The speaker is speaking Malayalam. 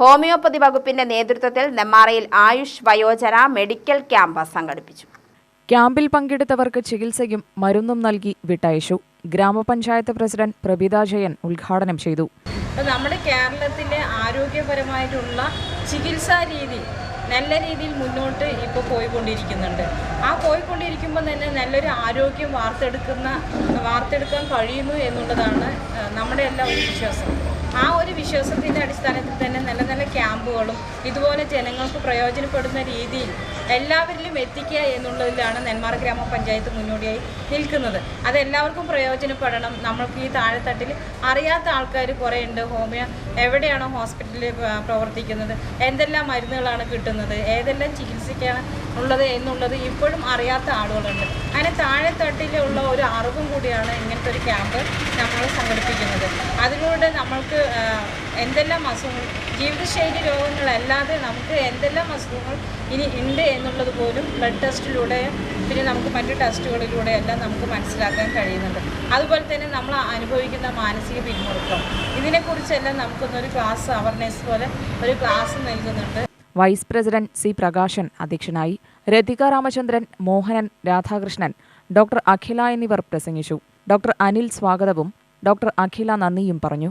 ഹോമിയോപ്പതി വകുപ്പിന്റെ നേതൃത്വത്തിൽ നെമ്മാറയിൽ ആയുഷ് വയോജന മെഡിക്കൽ ക്യാമ്പ് സംഘടിപ്പിച്ചു. ക്യാമ്പിൽ പങ്കെടുത്തവർക്ക് ചികിത്സയും മരുന്നും നൽകി വിട്ടയച്ചു. ഗ്രാമപഞ്ചായത്ത് പ്രസിഡന്റ് പ്രബിത ജയൻ ഉദ്ഘാടനം ചെയ്തു. നമ്മുടെ കേരളത്തിലെ ആരോഗ്യപരമായിട്ടുള്ള ചികിത്സാ രീതി നല്ല രീതിയിൽ മുന്നോട്ട് ഇപ്പോൾ പോയിക്കൊണ്ടിരിക്കുന്നുണ്ട്. ആ പോയിക്കൊണ്ടിരിക്കുമ്പോൾ തന്നെ നല്ലൊരു ആരോഗ്യം വാർത്തെടുക്കുന്ന വാർത്തെടുക്കാൻ കഴിയുന്നു എന്നുള്ളതാണ് നമ്മുടെ എല്ലാ ഒരു വിശ്വാസം. ആ ഒരു വിശ്വാസത്തിന്റെ അടിസ്ഥാനത്തിൽ തന്നെ നല്ല നല്ല ക്യാമ്പുകളും ഇതുപോലെ ജനങ്ങൾക്ക് പ്രയോജനപ്പെടുന്ന രീതിയിൽ എല്ലാവരിലും എത്തിക്കുക എന്നുള്ളതിലാണ് നെന്മാറ ഗ്രാമപഞ്ചായത്ത് മുന്നോടിയായി നിൽക്കുന്നത്. അതെല്ലാവർക്കും പ്രയോജനപ്പെടണം. നമ്മൾക്ക് ഈ താഴെത്തട്ടിൽ അറിയാത്ത ആൾക്കാർ കുറേ ഉണ്ട് ഹോമിയോ എവിടെയാണോ ഹോസ്പിറ്റലിൽ പ്രവർത്തിക്കുന്നത്? എന്തെല്ലാം മരുന്നുകളാണ് കിട്ടുന്നത്? ഏതെല്ലാം ചികിത്സിക്കാൻ ഉള്ളത് എന്നുള്ളത് ഇപ്പോഴും അറിയാത്ത ആളുകളുണ്ട്. അങ്ങനെ താഴെത്തട്ടിലുള്ള ഒരു അറിവും കൂടിയാണ് ഇങ്ങനത്തെ ഒരു ക്യാമ്പ് നമ്മൾ സംഘടിപ്പിക്കുന്നത്. അതിലൂടെ നമ്മൾക്ക് എന്തെല്ലാം അസുഖങ്ങൾ ജീവിതശൈലി രോഗങ്ങളല്ലാതെ നമുക്ക് എന്തെല്ലാം അസുഖങ്ങൾ ഇനി ഉണ്ട് എന്നുള്ളത് പോലും ബ്ലഡ് ടെസ്റ്റിലൂടെ പിന്നെ നമുക്ക് മറ്റു ടെസ്റ്റുകളിലൂടെ എല്ലാം നമുക്ക് മനസ്സിലാക്കാൻ കഴിയുന്നുണ്ട്. അതുപോലെ തന്നെ നമ്മൾ അനുഭവിക്കുന്ന മാനസിക പിരിമുറുക്കം ഇതിനെക്കുറിച്ചെല്ലാം നമുക്കൊന്നൊരു ക്ലാസ് അവയർനെസ് പോലെ ഒരു ക്ലാസ് നൽകുന്നുണ്ട്. വൈസ് പ്രസിഡന്റ് സി പ്രകാശൻ അധ്യക്ഷനായി രതിക രാമചന്ദ്രൻ മോഹനൻ രാധാകൃഷ്ണൻ ഡോക്ടർ അഖില എന്നിവർ പ്രസംഗിച്ചു. ഡോക്ടർ അനിൽ സ്വാഗതവും ഡോക്ടർ അഖില നന്ദിയും പറഞ്ഞു.